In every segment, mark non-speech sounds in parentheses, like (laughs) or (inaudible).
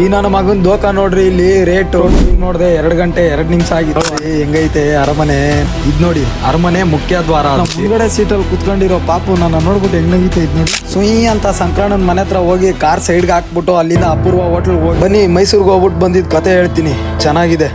ಈ ನನ್ನ ಮಗನ್ ದೋಖ ನೋಡ್ರಿ ಇಲ್ಲಿ ರೇಟ್. ನೋಡ್ದೆ ಎರಡ್ ಗಂಟೆ ಎರಡ್ ನಿಮಿಷ ಆಗಿತ್ತು. ಹೆಂಗೈತೆ ಅರಮನೆ? ಇದ್ ನೋಡಿ, ಅರಮನೆ ಮುಖ್ಯ ದ್ವಾರ. ಮುಂದ್ಗಡೆ ಸೀಟಲ್ಲಿ ಕುತ್ಕೊಂಡಿರೋ ಪಾಪು ನನ್ನ ನೋಡ್ಬಿಟ್ಟು ಹೆಂಗೈತೆ ಇದ್ ನೋಡಿ. ಸುಯಿ ಅಂತ ಸಂಕ್ರಾಣನ್ ಮನೆ ಹತ್ರ ಹೋಗಿ ಕಾರ್ ಸೈಡ್ಗೆ ಹಾಕ್ಬಿಟ್ಟು ಅಲ್ಲಿಂದ ಅಪೂರ್ವ ಹೋಟ್ಲ್ ಹೋಗಿ ಬನ್ನಿ, ಮೈಸೂರ್ಗೆ ಹೋಗ್ಬಿಟ್ಟು ಬಂದಿದ್ ಕತೆ ಹೇಳ್ತೀನಿ. ಚೆನ್ನಾಗಿದೆ.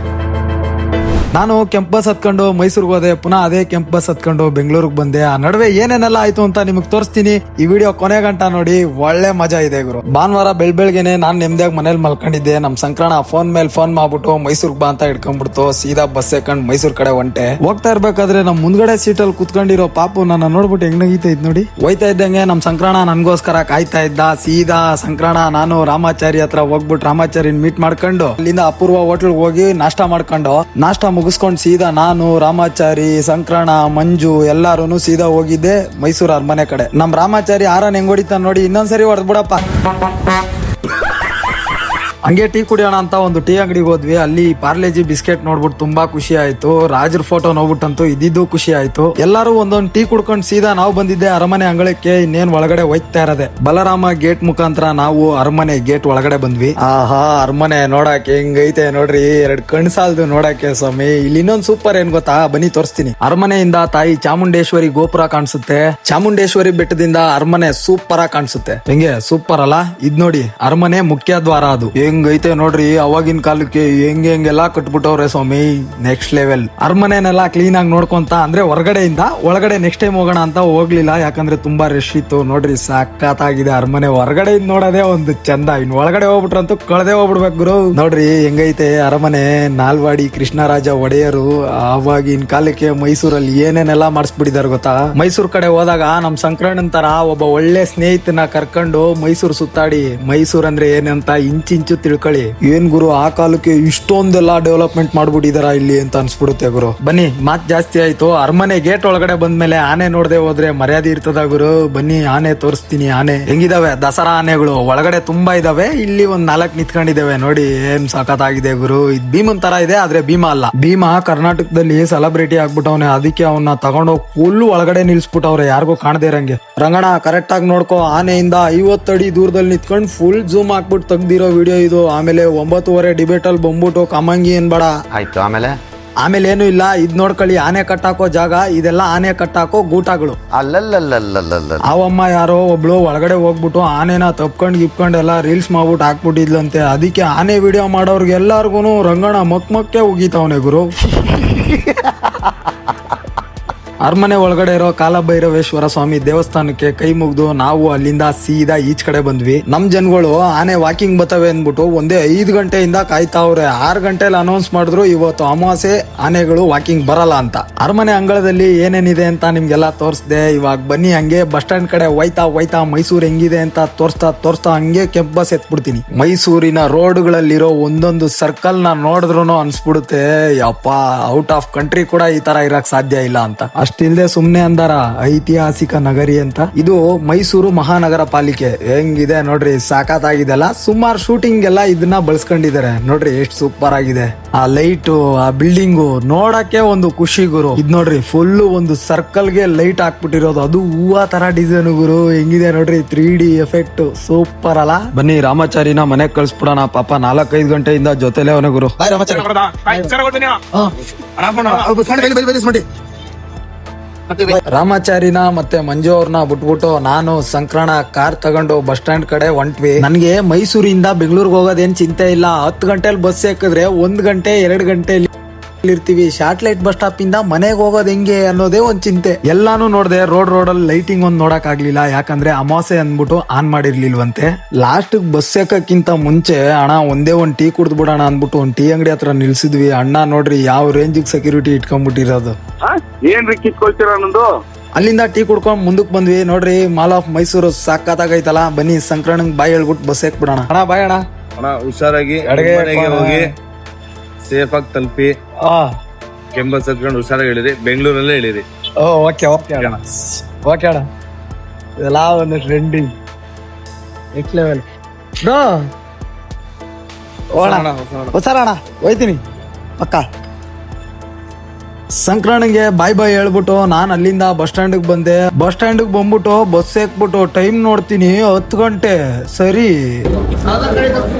ನಾನು ಕೆಂಪ್ ಬಸ್ ಹತ್ಕೊಂಡು ಮೈಸೂರಿಗೆ ಹೋದೆ, ಪುನಃ ಅದೇ ಕೆಂಪ್ ಬಸ್ ಹತ್ಕೊಂಡು ಬೆಂಗಳೂರಿಗೆ ಬಂದೆ. ಆ ನಡುವೆ ಏನೇನೆಲ್ಲ ಆಯ್ತು ಅಂತ ನಿಮಗೆ ತೋರಿಸ್ತೀನಿ. ಈ ವಿಡಿಯೋ ಕೊನೆ ಗಂಟ ನೋಡಿ, ಒಳ್ಳೆ ಮಜಾ ಇದೆ ಗುರು. ಭಾನುವಾರ ಬೆಳ್ ಬೆಳಗ್ಗೆನೆ ನಾನ್ ನೆಮ್ಮದಿಯಾಗಿ ಮನೇಲಿ ಮಲ್ಕೊಂಡಿದ್ದೆ. ನಮ್ ಸಂಕ್ರಾಣ ಫೋನ್ ಮೇಲೆ ಫೋನ್ ಮಾಡ್ಬಿಟ್ಟು ಮೈಸೂರ್ಗ್ ಬಾ ಅಂತ ಇಟ್ಕೊಂಡ್ಬಿಡ್ತು ಸೀದಾ ಬಸ್ ಹಾಕೊಂಡು ಮೈಸೂರ್ ಕಡೆ ಹೊಂಟೆ ಹೋಗ್ತಾ ಇರ್ಬೇಕಾದ್ರೆ ನಮ್ ಮುಂದ್ಗಡೆ ಸೀಟಲ್ಲಿ ಕುತ್ಕೊಂಡಿರೋ ಪಾಪು ನನ್ನ ನೋಡ್ಬಿಟ್ಟು ಹೆಂಗ್ ನಗೀತಾ ಇದ್ ನೋಡಿ. ಹೋಯ್ತಾ ಇದ್ದಂಗೆ ನಮ್ ಸಂಕ್ರಾಣ ನನ್ಗೋಸ್ಕರ ಕಾಯ್ತಾ ಇದ್ದ. ಸೀದಾ ಸಂಕ್ರಾಣ ನಾನು ರಾಮಾಚಾರಿ ಹತ್ರ ಹೋಗ್ಬಿಟ್ಟು ರಾಮಾಚಾರಿನ್ ಮೀಟ್ ಮಾಡ್ಕೊಂಡು, ಅಲ್ಲಿಂದ ಅಪೂರ್ವ ಹೋಟ್ಲ್ ಹೋಗಿ ನಾಷ್ಟಾ ಮಾಡ್ಕೊಂಡು, ನಾಷ್ಟ ಮುಗಿಸ್ಕೊಂಡು ಸೀದಾ ನಾನು, ರಾಮಾಚಾರಿ, ಸಂಕ್ರಣ, ಮಂಜು ಎಲ್ಲಾರು ಸೀದಾ ಹೋಗಿದ್ದೆ ಮೈಸೂರು ಅರಮನೆ ಕಡೆ. ನಮ್ ರಾಮಾಚಾರಿ ಆರನ್ ಹೆಂಗ್ ಹೊಡಿತಾನ ನೋಡಿ, ಇನ್ನೊಂದ್ಸರಿ ಹೊಡೆದ್ಬಿಡಪ್ಪ ಹಂಗೆ ಟೀ ಕುಡಿಯೋಣ ಅಂತ ಒಂದು ಟೀ ಅಂಗಡಿಗೆ ಹೋದ್ವಿ. ಅಲ್ಲಿ ಪಾರ್ಲೇಜಿ ಬಿಸ್ಕೆಟ್ ನೋಡ್ಬಿಟ್ಟು ತುಂಬಾ ಖುಷಿ ಆಯ್ತು. ರಾಜರ ಫೋಟೋ ನೋಡ್ಬಿಟ್ಟಂತೂ ಇದಿದ್ದು ಖುಷಿ ಆಯ್ತು. ಎಲ್ಲರೂ ಒಂದೊಂದು ಟೀ ಕುಡ್ಕೊಂಡು ಸೀದಾ ನಾವು ಬಂದಿದ್ದೆ ಅರಮನೆ ಅಂಗಳಕ್ಕೆ. ಇನ್ನೇನ್ ಒಳಗಡೆ ಹೋಯ್ತಾ ಇರದೆ. ಬಲರಾಮ ಗೇಟ್ ಮುಖಾಂತರ ನಾವು ಅರಮನೆ ಗೇಟ್ ಒಳಗಡೆ ಬಂದ್ವಿ. ಆಹಾ, ಅರಮನೆ ನೋಡಕ್ಕೆ ಹೆಂಗೈತೆ ನೋಡ್ರಿ. ಎರಡ್ ಕಣ್ ಸಾಲದು ನೋಡಕ್ಕೆ ಸ್ವಾಮಿ. ಇಲ್ಲಿ ಇನ್ನೊಂದ್ ಸೂಪರ್ ಏನ್ ಗೊತ್ತಾ? ಬನ್ನಿ ತೋರಿಸ್ತೀನಿ. ಅರಮನೆಯಿಂದ ತಾಯಿ ಚಾಮುಂಡೇಶ್ವರಿ ಗೋಪುರ ಕಾಣಿಸುತ್ತೆ. ಚಾಮುಂಡೇಶ್ವರಿ ಬೆಟ್ಟದಿಂದ ಅರಮನೆ ಸೂಪರ್ ಆಗಿ ಕಾಣಿಸುತ್ತೆ. ಹೆಂಗೆ? ಸೂಪರ್ ಅಲ್ಲ? ಇದ್ ನೋಡಿ. ಅರಮನೆ ಮುಖ್ಯ ದ್ವಾರ ಅದು. ಹೆಂಗೈತೆ ನೋಡ್ರಿ, ಅವಾಗಿನ ಕಾಲಕ್ಕೆ ಹೆಂಗೆ ಹೆಂಗೆಲ್ಲಾ ಕಟ್ಬಿಟ್ಟವ್ರೆ ಸ್ವಾಮಿ. ನೆಕ್ಸ್ಟ್ ಲೆವೆಲ್ ಅರಮನೆನೆಲ್ಲ ಕ್ಲೀನ್ ಆಗಿ ನೋಡ್ಕೊಂತ, ಅಂದ್ರೆ ಹೊರಗಡೆಯಿಂದ ಒಳಗಡೆ ನೆಕ್ಸ್ಟ್ ಟೈಮ್ ಹೋಗೋಣ ಅಂತ ಹೋಗ್ಲಿಲ್ಲ. ಯಾಕಂದ್ರೆ ತುಂಬಾ ರಶ್ ಇತ್ತು. ನೋಡ್ರಿ ಸಖತ್ತಾಗಿದೆ ಅರಮನೆ. ಹೊರಗಡೆಯಿಂದ ನೋಡೋದೇ ಒಂದು ಚಂದ. ಇನ್ ಒಳಗಡೆ ಹೋಗ್ಬಿಟ್ರಂತೂ ಕಳೆದೇ ಹೋಗ್ಬಿಡ್ಬೇಕು ಗುರು. ನೋಡ್ರಿ, ಹೆಂಗೈತೆ ಅರಮನೆ. ನಾಲ್ವಾಡಿ ಕೃಷ್ಣರಾಜ ಒಡೆಯರು ಆವಾಗಿನ ಕಾಲಕ್ಕೆ ಮೈಸೂರಲ್ಲಿ ಏನೇನೆಲ್ಲ ಮಾಡಿಸ್ಬಿಟ್ಟಿದಾರೆ ಗೊತ್ತಾ? ಮೈಸೂರು ಕಡೆ ಹೋದಾಗ ನಮ್ ಸಂಕ್ರಾಂತಿ ತರ ಒಬ್ಬ ಒಳ್ಳೆ ಸ್ನೇಹಿತನ ಕರ್ಕೊಂಡು ಮೈಸೂರು ಸುತ್ತಾಡಿ, ಮೈಸೂರ್ ಅಂದ್ರೆ ಏನಂತ ಇಂಚಿಂಚು ತಿಳ್ಕೊಳ್ಳಿ. ಏನ್ ಗುರು, ಆ ಕಾಲಕ್ಕೆ ಇಷ್ಟೊಂದೆಲ್ಲ ಡೆವಲಪ್ಮೆಂಟ್ ಮಾಡ್ಬಿಟ್ಟಿದಾರ ಇಲ್ಲಿ ಅಂತ ಅನ್ಸ್ಬಿಡುತ್ತೆ ಗುರು. ಬನ್ನಿ, ಮಾತ್ ಜಾಸ್ತಿ ಆಯ್ತು. ಅರಮನೆ ಗೇಟ್ ಒಳಗಡೆ ಬಂದ್ಮೇಲೆ ಆನೆ ನೋಡದೆ ಹೋದ್ರೆ ಮರ್ಯಾದೆ ಇರ್ತದ ಗುರು? ಬನ್ನಿ, ಆನೆ ತೋರಿಸ್ತೀನಿ, ಆನೆ. ಹೆಂಗಿದಾವೆ? ದಸರಾ ಆನೆಗಳು ಒಳಗಡೆ ತುಂಬಾ ಇದಾವೆ, ಇಲ್ಲಿ ಒಂದ್ ನಾಲ್ಕ್ ನಿಂತ್ಕೊಂಡಿದಾವೆ ನೋಡಿ, ಏನ್ ಸಖತ್ತಾಗಿದೆ ಗುರು. ಇದ್ ಭೀಮನ್ ತರ ಇದೆ, ಆದ್ರೆ ಭೀಮ ಅಲ್ಲ. ಭೀಮ ಕರ್ನಾಟಕದಲ್ಲಿ ಸೆಲೆಬ್ರಿಟಿ ಆಗ್ಬಿಟ್ಟವನೆ. ಅದಕ್ಕೆ ಅವನ್ನ ತಗೊಂಡೋಗ್ ಫುಲ್ ಒಳಗಡೆ ನಿಲ್ಸ್ಬಿಟ್ಟವ್ರೆ. ಯಾರಿಗೂ ಕಾಣದೇ ಇರಂಗೆ. ರಂಗಣ ಕರೆಕ್ಟಾಗಿ ನೋಡ್ಕೋ. ಆನೆಯಿಂದ ಅಡಿ ದೂರದಲ್ಲಿ ನಿಂತ್ಕೊಂಡು ಫುಲ್ ಜೂಮ್ ಹಾಕ್ಬಿಟ್ಟು ತೆಗ್ದಿರೋ ವಿಡಿಯೋ ಇದು. ಆಮೇಲೆ ಒಂಬತ್ತುವರೆ ಡಿಬೇಟ್ ಅಲ್ಲಿ ಬಂದ್ಬಿಟ್ಟು ಕಮಂಗಿ ಏನ್ಬೇಡ ಆಯ್ತು ಆಮೇಲೆ? ಆಮೇಲೆ ಏನು ಇಲ್ಲ. ಇದ್ ನೋಡ್ಕೊಳ್ಳಿ ಆನೆ ಕಟ್ಟಾಕೋ ಜಾಗ. ಇದೆಲ್ಲ ಆನೆ ಕಟ್ಟಾಕೋ ಗೂಟಗಳು. ಅವಮ್ಮ ಯಾರೋ ಒಬ್ಳು ಒಳಗಡೆ ಹೋಗ್ಬಿಟ್ಟು ಆನೆನ ತಪ್ಕೊಂಡ್ ಗಿಪ್ಕೊಂಡ್ ಎಲ್ಲ ರೀಲ್ಸ್ ಮಾಡ್ಬಿಟ್ಟು ಹಾಕ್ಬಿಟ್ಟಿದ್ಲಂತೆ. ಅದಕ್ಕೆ ಆನೆ ವಿಡಿಯೋ ಮಾಡೋರ್ಗೆ ಎಲ್ಲಾರ್ಗು ರಂಗಣ ಮಕ್ ಮಕ್ಕೆ ಉಗೀತಾವನೆ ಗುರು. (laughs) ಅರಮನೆ ಒಳಗಡೆ ಇರೋ ಕಾಲಭೈರವೇಶ್ವರ ಸ್ವಾಮಿ ದೇವಸ್ಥಾನಕ್ಕೆ ಕೈ ಮುಗಿದು ನಾವು ಅಲ್ಲಿಂದ ಸೀದಾ ಈಚ್ ಕಡೆ ಬಂದ್ವಿ. ನಮ್ ಜನಗಳು ಆನೆ ವಾಕಿಂಗ್ ಬತ್ತವೆ ಅಂದ್ಬಿಟ್ಟು ಒಂದೇ ಐದು ಗಂಟೆಯಿಂದ ಕಾಯ್ತಾವ್ರೆ ಆರ್ ಗಂಟೆಲಿ ಅನೌನ್ಸ್ ಮಾಡಿದ್ರು ಇವತ್ತು ಅಮಾವಾಸ್ಯೆ ಆನೆಗಳು ವಾಕಿಂಗ್ ಬರಲ್ಲ ಅಂತ. ಅರಮನೆ ಅಂಗಳದಲ್ಲಿ ಏನೇನಿದೆ ಅಂತ ನಿಮ್ಗೆಲ್ಲ ತೋರಿಸ್ದೆ. ಇವಾಗ ಬನ್ನಿ ಹಂಗೆ ಬಸ್ ಸ್ಟ್ಯಾಂಡ್ ಕಡೆ ಹೋಯ್ತಾ ಹೋಯ್ತಾ ಮೈಸೂರು ಹೆಂಗಿದೆ ಅಂತ ತೋರಿಸ್ತಾ ತೋರಿಸ್ತಾ ಹಂಗೆ ಕೆಂಪ್ ಬಸ್ ಎತ್ಬಿಡ್ತೀನಿ. ಮೈಸೂರಿನ ರೋಡ್ಗಳಲ್ಲಿರೋ ಒಂದೊಂದು ಸರ್ಕಲ್ನ ನೋಡಿದ್ರು ಅನ್ಸ್ಬಿಡುತ್ತೆ. ಯಪ್ಪ ಔಟ್ ಆಫ್ ಕಂಟ್ರಿ ಕೂಡ ಈ ತರ ಇರಕ್ ಸಾಧ್ಯ ಇಲ್ಲ ಅಂತ. ಅಷ್ಟಿಲ್ದೆ ಸುಮ್ನೆ ಅಂದಾರ ಐತಿಹಾಸಿಕ ನಗರಿ ಅಂತ. ಇದು ಮೈಸೂರು ಮಹಾನಗರ ಪಾಲಿಕೆ. ಹೆಂಗಿದೆ ನೋಡ್ರಿ ಅಲ್ಲ ಸುಮಾರು ಶೂಟಿಂಗ್ ಎಲ್ಲ ಇದನ್ನ ಬಳಸ್ಕೊಂಡಿದ್ದಾರೆ ನೋಡ್ರಿ ಎಷ್ಟು ಸೂಪರ್ ಆಗಿದೆ. ಆ ಲೈಟು ಆ ಬಿಲ್ಡಿಂಗ್ ನೋಡಕ್ಕೆ ಒಂದು ಖುಷಿ ಗುರು. ಇದ್ ನೋಡ್ರಿ ಫುಲ್ ಒಂದು ಸರ್ಕಲ್ಗೆ ಲೈಟ್ ಹಾಕ್ಬಿಟ್ಟಿರೋದು. ಅದು ಹೂವ ತರ ಡಿಸೈನ್ ಗುರು. ಹೆಂಗಿದೆ ನೋಡ್ರಿ ತ್ರೀ ಡಿ ಎಫೆಕ್ಟ್ ಸೂಪರ್ ಅಲ್ಲ. ಬನ್ನಿ ರಾಮಾಚಾರಿನ ಮನೆಗ್ ಕಳ್ಸ್ಬಿಡೋಣ. ಪಾಪ ನಾಲ್ಕೈದು ಗಂಟೆಯಿಂದ ಜೊತೆಲೆ ಅವನ ಗುರು. ರಾಮಾಚಾರಿನ ಮತ್ತೆ ಮಂಜು ಅವ್ರನ್ನ ಬಿಟ್ಬಿಟ್ಟು ನಾನು ಸಂಕ್ರಣ ಕಾರ್ ತಗೊಂಡು ಬಸ್ ಸ್ಟ್ಯಾಂಡ್ ಕಡೆ ಹೊಂಟ್ವಿ. ನನಗೆ ಮೈಸೂರಿಂದ ಬೆಂಗಳೂರಿಗೆ ಹೋಗೋದೇನ್ ಚಿಂತೆ ಇಲ್ಲ. ಹತ್ತು ಗಂಟೆಲಿ ಬಸ್ ಹಾಕಿದ್ರೆ ಒಂದ್ ಗಂಟೆ, ಎರಡು ಗಂಟೆ ಇರ್ತೀವಿ. ಸ್ಯಾಟಲೈಟ್ ಬಸ್ ಸ್ಟಾಪ್ ಇಂದ ಮನೆಗೆ ಹೋಗೋದ್ ಹೆಂಗೆ ಅನ್ನೋದೇ ಒಂದ್ ಚಿಂತೆ. ಎಲ್ಲಾನು ನೋಡ್ದೆ ರೋಡ್ ರೋಡ್ ಅಲ್ಲಿ ಲೈಟಿಂಗ್ ಒಂದ್ ನೋಡಕ್ ಆಗ್ಲಿಲ್ಲ. ಯಾಕಂದ್ರೆ ಅಮಾಸೆ ಅಂದ್ಬಿಟ್ಟು ಆನ್ ಮಾಡಿರ್ಲಿಲ್ವಂತೆ. ಲಾಸ್ಟ್ ಬಸ್ ಎಕ್ಕಕ್ಕಿಂತ ಮುಂಚೆ ಅಣ್ಣ ಒಂದೇ ಒಂದ್ ಟೀ ಕುಡ್ದು ಬಿಡೋಣ ಅಂದ್ಬಿಟ್ಟು ಒಂದ್ ಟೀ ಅಂಗಡಿ ಹತ್ರ ನಿಲ್ಸಿದ್ವಿ. ಅಣ್ಣ ನೋಡ್ರಿ ಯಾವ ರೇಂಜ್ ಸೆಕ್ಯೂರಿಟಿ ಇಟ್ಕೊಂಡ್ಬಿಟ್ಟಿರೋದು? ಏನ್ರಿ ಕಿತ್ಕೊಳ್ತೀರ ನಂದು ಅಲ್ಲಿಂದ ಟೀ ಕುಡ್ಕೊಂಡ್ ಮುಂದಕ್ ಬಂದ್ವಿ. ನೋಡ್ರಿ ಮಾಲ್ ಆಫ್ ಮೈಸೂರು ಸಾಕಾತಾಗೈತಲ್ಲ ಬನ್ನಿ ಸಂಕ್ರಣ್ಣಂಗ್ ಬಾಯಿ ಹೇಳ್ಬಿಟ್ಟು ಬಸ್ ಬಿಡೋಣ ಅಣ್ಣ ಬಾಯ್ ಅಣ್ಣ. ಅಣ್ಣ ಹುಷಾರಾಗಿ ಅಡುಗೆ ಮನೆಗೆ ಹೋಗಿ. ಸೇಫ್ ಆಗಿ ತಲುಪಿ ಕೆಂಬಸ್ ಹತ್ಕೊಂಡು ಹುಷಾರಾಗಿ ಹೇಳಿರಿ ಬೆಂಗಳೂರಲ್ಲೇ ಹೇಳಿರಿ ಓ ಓಕೆ ಓಕೆ ಅಣ್ಣ. ಓಕೆ ಅಣ್ಣ. ಇದೆಲ್ಲ ಒಂದು ಟ್ರೆಂಡಿಂಗ್ ನೆಕ್ಸ್ಟ್ ಲೆವೆಲ್ ಬ್ರೋ ಓಣ ಹುಷಾರ ಅಣ್ಣ ಹೋಯ್ತೀನಿ. ಪಕ್ಕ. ಸಂಕ್ರಮಣಿಗೆ ಬಾಯ್ ಬಾಯ್ ಹೇಳ್ಬಿಟ್ಟು ನಾನ್ ಅಲ್ಲಿಂದ ಬಸ್ ಸ್ಟ್ಯಾಂಡ್ ಬಂದೆ. ಬಸ್ ಸ್ಟ್ಯಾಂಡ್ ಬಂದ್ಬಿಟ್ಟು ಬಸ್ ಹಾಕ್ಬಿಟ್ಟು ಟೈಮ್ ನೋಡ್ತೀನಿ ಹತ್ತು ಗಂಟೆ. ಸರಿ.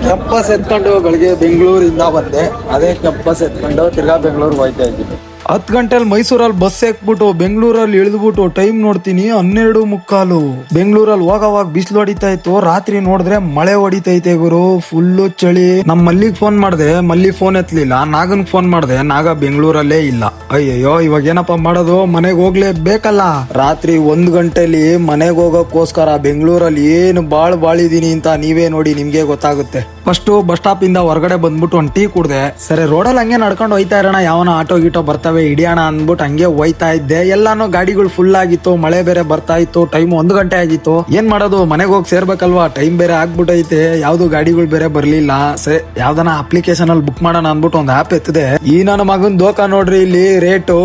ಕೆಂಪಸ್ ಎತ್ಕೊಂಡು ಬೆಳಿಗ್ಗೆ ಬೆಂಗಳೂರಿಂದ ಬಂದೆ. ಅದೇ ಕೆಂಪಸ್ ಎತ್ಕೊಂಡು ತಿರ್ಗಾ ಬೆಂಗಳೂರಿಗೆ ಹೋಯ್ತಾ ಇದ್ದೀನಿ. ಹತ್ತು ಗಂಟೆಲಿ ಮೈಸೂರಲ್ಲಿ ಬಸ್ ಹಾಕ್ಬಿಟ್ಟು ಬೆಂಗಳೂರಲ್ಲಿ ಇಳಿದ್ಬಿಟ್ಟು ಟೈಮ್ ನೋಡ್ತೀನಿ ಹನ್ನೆರಡು ಮುಕ್ಕಾಲು. ಬೆಂಗಳೂರಲ್ಲಿ ಹೋಗವಾಗ ಬಿಸಿಲು ಹೊಡಿತಾ ಇತ್ತು. ರಾತ್ರಿ ನೋಡಿದ್ರೆ ಮಳೆ ಹೊಡಿತೈತೆ ಗುರು. ಫುಲ್ಲು ಚಳಿ. ನಮ್ಮ ಮಲ್ಲಿಗೆ ಫೋನ್ ಮಾಡ್ದೆ. ಮಲ್ಲಿ ಫೋನ್ ಎತ್ತಲಿಲ್ಲ ನಾಗನ್ ಫೋನ್ ಮಾಡ್ದೆ. ನಾಗ ಬೆಂಗಳೂರಲ್ಲೇ ಇಲ್ಲ. ಅಯ್ಯಯ್ಯೋ, ಇವಾಗ ಏನಪ್ಪ ಮಾಡೋದು? ಮನೆಗೆ ಹೋಗ್ಲೇಬೇಕಲ್ಲ ರಾತ್ರಿ ಒಂದ್ ಗಂಟೆಲಿ ಮನೆಗೆ ಹೋಗೋಕ್ಕೋಸ್ಕರ ಬೆಂಗಳೂರಲ್ಲಿ ಏನು ಬಾಳ್ ಬಾಳಿದೀನಿ ಅಂತ ನೀವೇ ನೋಡಿ ನಿಮ್ಗೆ ಗೊತ್ತಾಗುತ್ತೆ. ಫಸ್ಟ್ ಬಸ್ ಸ್ಟಾಪ್ ಇಂದ ಹೊರಗಡೆ ಬಂದ್ಬಿಟ್ಟು ಒಂದ್ ಟೀ ಕುಡ್ದೆ. ಸರಿ ರೋಡಲ್ಲಿ ಹಂಗೆ ನಡ್ಕೊಂಡು ಹೋಯ್ತಾ ಇರೋಣ. ಯಾವನ ಆಟೋ ಗೀಟೋ ಬರ್ತವೆ ಹಿಡಿಯೋಣ ಅಂದ್ಬಿಟ್ಟು ಹಂಗೆ ಹೋಯ್ತಾ ಇದ್ದೆ. ಎಲ್ಲಾನು ಗಾಡಿಗಳು ಫುಲ್ ಆಗಿತ್ತು, ಮಳೆ ಬೇರೆ ಬರ್ತಾ ಇತ್ತು ಟೈಮ್ ಒಂದು ಗಂಟೆ ಆಗಿತ್ತು. ಏನ್ ಮಾಡೋದು, ಮನೆಗೆ ಹೋಗಿ ಸೇರ್ಬೇಕಲ್ವಾ? ಟೈಮ್ ಬೇರೆ ಆಗ್ಬಿಟ್ಟೈತೆ ಯಾವ್ದು ಗಾಡಿಗಳು ಬೇರೆ ಬರ್ಲಿಲ್ಲ. ಸರಿ, ಯಾವ್ದನ ಅಪ್ಲಿಕೇಶನ್ ಅಲ್ಲಿ ಬುಕ್ ಮಾಡೋಣ ಅಂದ್ಬಿಟ್ಟು ಒಂದು ಆಪ್ ಎತ್ತಿದೆ. ಈ ನನ್ನ ಮಗನ್ ದೋಖ ನೋಡ್ರಿ ಇಲ್ಲಿ ರೇಟು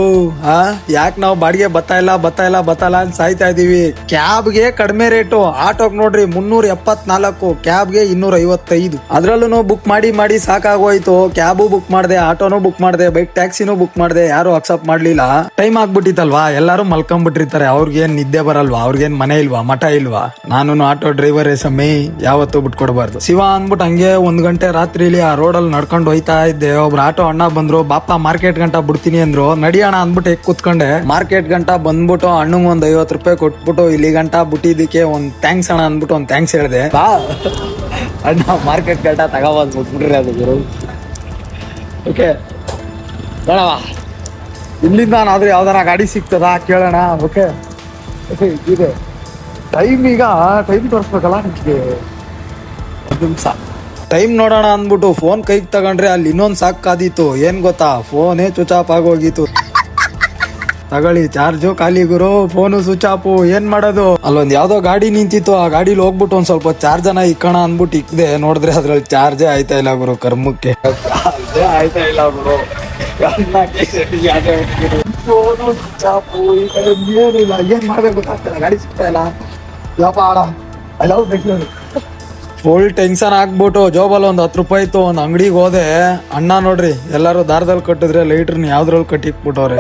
ಆ, ಯಾಕೆ ನಾವು ಬಾಡಿಗೆ ಬತ್ತಾ ಇಲ್ಲ ಬತ್ತಾ ಇಲ್ಲ ಬತ್ತಾ ಇಲ್ಲ ಅಂತ ಸಾಯ್ತಾ ಇದೀವಿ. ಕ್ಯಾಬ್ಗೆ ಕಡಿಮೆ ರೇಟು ಆಟೋಗ್ ನೋಡ್ರಿ, ಮುನ್ನೂರ ಎಪ್ಪತ್ನಾಲ್ಕು, ಕ್ಯಾಬ್ಗೆ ಇನ್ನೂರ ಐವತ್ತೈದು. ಅದ್ರಲ್ಲೂ ಬುಕ್ ಮಾಡಿ ಮಾಡಿ ಸಾಕಾಗೋಯ್ತು. ಕ್ಯಾಬು ಬುಕ್ ಮಾಡಿದೆ, ಆಟೋನು ಬುಕ್ ಮಾಡಿದೆ, ಬೈಕ್ ಟ್ಯಾಕ್ಸಿನೂ ಬುಕ್ ಮಾಡಿದೆ. ಯಾರು ಅಕ್ಸೆಪ್ಟ್ ಮಾಡ್ಲಿಲ್ಲ. ಟೈಮ್ ಆಗ್ಬಿಟ್ಟಿತ್ತಲ್ವಾ? ಎಲ್ಲಾರು ಮಲ್ಕೊಂಡ್ಬಿಟ್ಟಿರ್ತಾರೆ. ಅವ್ರಿಗೇನ್ ನಿದ್ದೆ ಬರಲ್ವಾ? ಅವ್ರಿಗೇನ್ ಮನೆ ಇಲ್ವಾ? ಮಠ ಇಲ್ವಾ? ನಾನು ಆಟೋ ಡ್ರೈವರ್ ಸಮಯ ಯಾವತ್ತೂ ಬಿಟ್ಕೊಡ್ಬಾರ್ದು. ಶಿವ ಅಂದ್ಬಿಟ್ಟು ಹಂಗೆ ಒಂದ್ ಗಂಟೆ ರಾತ್ರಿಲಿ ಆ ರೋಡಲ್ಲಿ ನಡ್ಕೊಂಡು ಹೋಯ್ತಾ ಇದ್ದೆ. ಒಬ್ರು ಆಟೋ ಅಣ್ಣ ಬಂದ್ರು. ಬಾಪ ಮಾರ್ಕೆಟ್ ಗಂಟ ಬಿಡ್ತೀನಿ ಅಂದ್ರು. ನಡಿಯೋಣ ಅಂದ್ಬಿಟ್ಟು ಹೇಗ್ ಕೂತ್ಕೊಂಡೆ. ಮಾರ್ಕೆಟ್ ಗಂಟ ಬಂದ್ಬಿಟ್ಟು ಅಣ್ಣಂಗ್ ಒಂದ್ ಐವತ್ ರೂಪಾಯಿ ಕೊಟ್ಬಿಟ್ಟು ಇಲ್ಲಿ ಗಂಟ ಬಿಟ್ಟಿದ್ದಕ್ಕೆ ಒಂದ್ ಥ್ಯಾಂಕ್ಸ್ ಅಣ್ಣ ಅಂದ್ಬಿಟ್ಟು ಒಂದ್ ಥ್ಯಾಂಕ್ಸ್ ಹೇಳ್ದೆ. ಅಣ್ಣ ಮಾರ್ಕೆಟ್ ಗಂಟ ತಗೋಬಂದ್ ಬಿಟ್ಬಿಟ್ರಿ ಅದು ಓಕೆ ಬೇಡವಾ ಇಲ್ಲಿಂದ ನಾನಾದ್ರೂ ಯಾವ್ದಾರ ಗಾಡಿ ಸಿಗ್ತದಾ ಕೇಳೋಣ ಓಕೆ ಇದೆ. ಟೈಮ್ ಈಗ ಟೈಮ್ ತೋರಿಸ್ಬೇಕಲ್ಲ ನಿಮಗೆ. ನಿಮಿಷ. ಟೈಮ್ ನೋಡೋಣ ಅಂದ್ಬಿಟ್ಟು ಫೋನ್ ಕೈಗೆ ತಗೊಂಡ್ರೆ ಅಲ್ಲಿ ಇನ್ನೊಂದು ಸಾಕಾದಿತ್ತು ಏನು ಗೊತ್ತಾ? ಫೋನೇ ಸ್ವಿಚ್ ಆಫ್ ಆಗೋಗಿತ್ತು. ತಗೊಳ್ಳಿ ಚಾರ್ಜು ಖಾಲಿ ಗುರು ಫೋನು ಸ್ವಿಚ್ ಆಫ್ ಏನ್ ಮಾಡೋದು? ಅಲ್ಲೊಂದು ಯಾವ್ದೋ ಗಾಡಿ ನಿಂತಿತ್ತು. ಆ ಗಾಡಿಲಿ ಹೋಗ್ಬಿಟ್ಟು ಒಂದ್ ಸ್ವಲ್ಪ ಚಾರ್ಜನ ಇಕ್ಕೋಣ ಅಂದ್ಬಿಟ್ಟು ಅನ್ಬಿಟ್ಟು ಇಕ್ದೆ. ನೋಡಿದ್ರೆ ಅದ್ರಲ್ಲಿ ಚಾರ್ಜೇ ಆಯ್ತಾ ಇಲ್ಲ ಗುರು ಕರ್ಮಕ್ಕೆ. ಆಯ್ತಾ ಇಲ್ಲ ಗುರು. ಏನಿಲ್ಲ ಏನ್ ಮಾಡ್ಬೇಕು ಗೊತ್ತಾಗ್ತಿಲ್ಲ ಗಾಡಿ ಸಿಗ್ತಾ ಇಲ್ಲ ಆಡ I love Bengaluru full tension ಹಾಕ್ಬಿಟ್ಟು ಜೋಬಲ್ ಒಂದ್ ಹತ್ತು ರೂಪಾಯಿ ಇತ್ತು, ಒಂದ್ ಅಂಗಡಿಗೆ ಹೋದೆ. ಅಣ್ಣ ನೋಡ್ರಿ, ಎಲ್ಲಾರು ದಾರದಲ್ಲಿ ಕಟ್ಟಿದ್ರೆ ಲೈಟ್ರನ್ನ ಯಾವ್ದ್ರಲ್ಲಿ ಕಟ್ಟಿಕ್ಬಿಟ್ಟವ್ರೆ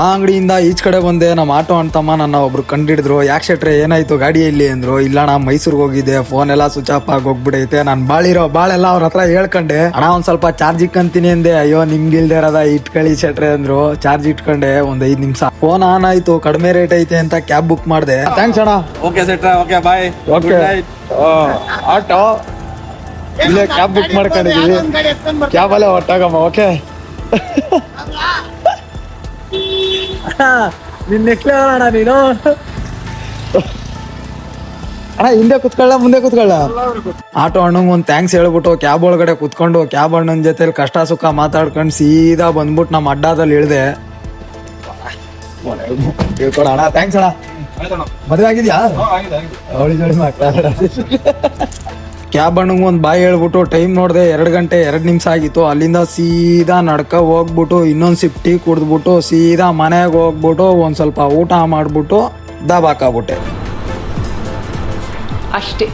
ಆ ಅಂಗಡಿಯಿಂದ ಈಚ್ ಕಡೆ ಬಂದೆ ನಮ್ಮ ಆಟೋ ಅಂತಮ್ಮ ನನ್ನ ಒಬ್ರು ಕಂಡಿಡಿದ್ರು. ಯಾಕೆ ಶೆಟ್ರೆ ಏನಾಯ್ತು ಗಾಡಿ ಇಲ್ಲಿ ಅಂದ್ರು. ಇಲ್ಲ ನಾ ಮೈಸೂರಿಗೆ ಹೋಗಿದ್ದೆ ಫೋನ್ ಎಲ್ಲ ಸ್ವಿಚ್ ಆಫ್ ಆಗಿ ಹೋಗ್ಬಿಡೈತೆ ನಾನು ಬಾಳಿರೋ ಬಾಳೆಲ್ಲ ಅವ್ರ ಹತ್ರ ಹೇಳ್ಕೊಂಡೆ. ಅಣ್ಣ ಒಂದ್ ಸ್ವಲ್ಪ ಚಾರ್ಜ್ ಇಕ್ಕಂತೀನಿ ಅಂದೆ. ಅಯ್ಯೋ ನಿಮ್ಗೆ ಇಲ್ದೇ ಇರೋದ ಇಟ್ಕೊಳ್ಳಿ ಶೆಟ್ರೆ ಅಂದ್ರು. ಚಾರ್ಜ್ ಇಟ್ಕೊಂಡೆ ಒಂದ್ ಐದ್ ನಿಮಿಷ. ಫೋನ್ ಆನ್ ಆಯ್ತು ಕಡಿಮೆ ರೇಟ್ ಐತೆ ಅಂತ ಕ್ಯಾಬ್ ಬುಕ್ ಮಾಡಿದೆ. ಥ್ಯಾಂಕ್ಸ್ ಅಣ್ಣ. ಓಕೆ ಸೆಟ್ರ ಓಕೆ ಬಾಯ್ ಓಕೆ ಆಟೋ? ಇಲ್ಲೇ ಕ್ಯಾಬ್ ಬುಕ್ ಮಾಡ್ಕೊಂಡಿದೀವಿ. ಕ್ಯಾಬ್ ಅಲ್ಲೇ ಹೊಟ್ಟಾಗಮ್ಮ ಓಕೆ ನಿನ್ನ ನೆಕ್ಲೆ ಅಣ್ಣ ನೀನು. ಅಣ್ಣ ಹಿಂದೆ ಕುತ್ಕೊಳ್ಳ ಮುಂದೆ ಕುತ್ಕೊಳ್ಳ ಆಟೋ ಅಣ್ಣಂಗೆ ಒಂದು ಥ್ಯಾಂಕ್ಸ್ ಹೇಳ್ಬಿಟ್ಟು ಕ್ಯಾಬ್ ಒಳಗಡೆ ಕುತ್ಕೊಂಡು ಕ್ಯಾಬ್ ಅಣ್ಣನ ಜೊತೆ ಕಷ್ಟ ಸುಖ ಮಾತಾಡ್ಕೊಂಡು ಸೀದಾ ಬಂದ್ಬಿಟ್ಟು ನಮ್ಮ ಅಡ್ಡಾದಲ್ಲಿ ಇಳಿದೆ. ಅಣ್ಣ ಥ್ಯಾಂಕ್ಸ್ ಅಣ್ಣ. ಮದುವೆ ಆಗಿದ್ಯಾ? ಅವಳಿ ಜೋಡಿ ಮಾತಾಡ ಕ್ಯಾಬ್ ಅಣ್ಣಂಗ್ ಒಂದು ಬಾಯಿ ಹೇಳ್ಬಿಟ್ಟು ಟೈಮ್ ನೋಡಿದೆ ಎರಡು ಗಂಟೆ ಎರಡು ನಿಮಿಷ ಆಗಿತ್ತು. ಅಲ್ಲಿಂದ ಸೀದಾ ನಡ್ಕ ಹೋಗ್ಬಿಟ್ಟು ಇನ್ನೊಂದು ಸಿಪ್ ಟೀ ಕುಡಿದ್ಬಿಟ್ಟು ಸೀದಾ ಮನೆಗೆ ಹೋಗ್ಬಿಟ್ಟು ಒಂದು ಸ್ವಲ್ಪ ಊಟ ಮಾಡಿಬಿಟ್ಟು ದಬಾಕಾಗ್ಬಿಟ್ಟೆ ಅಷ್ಟೇ.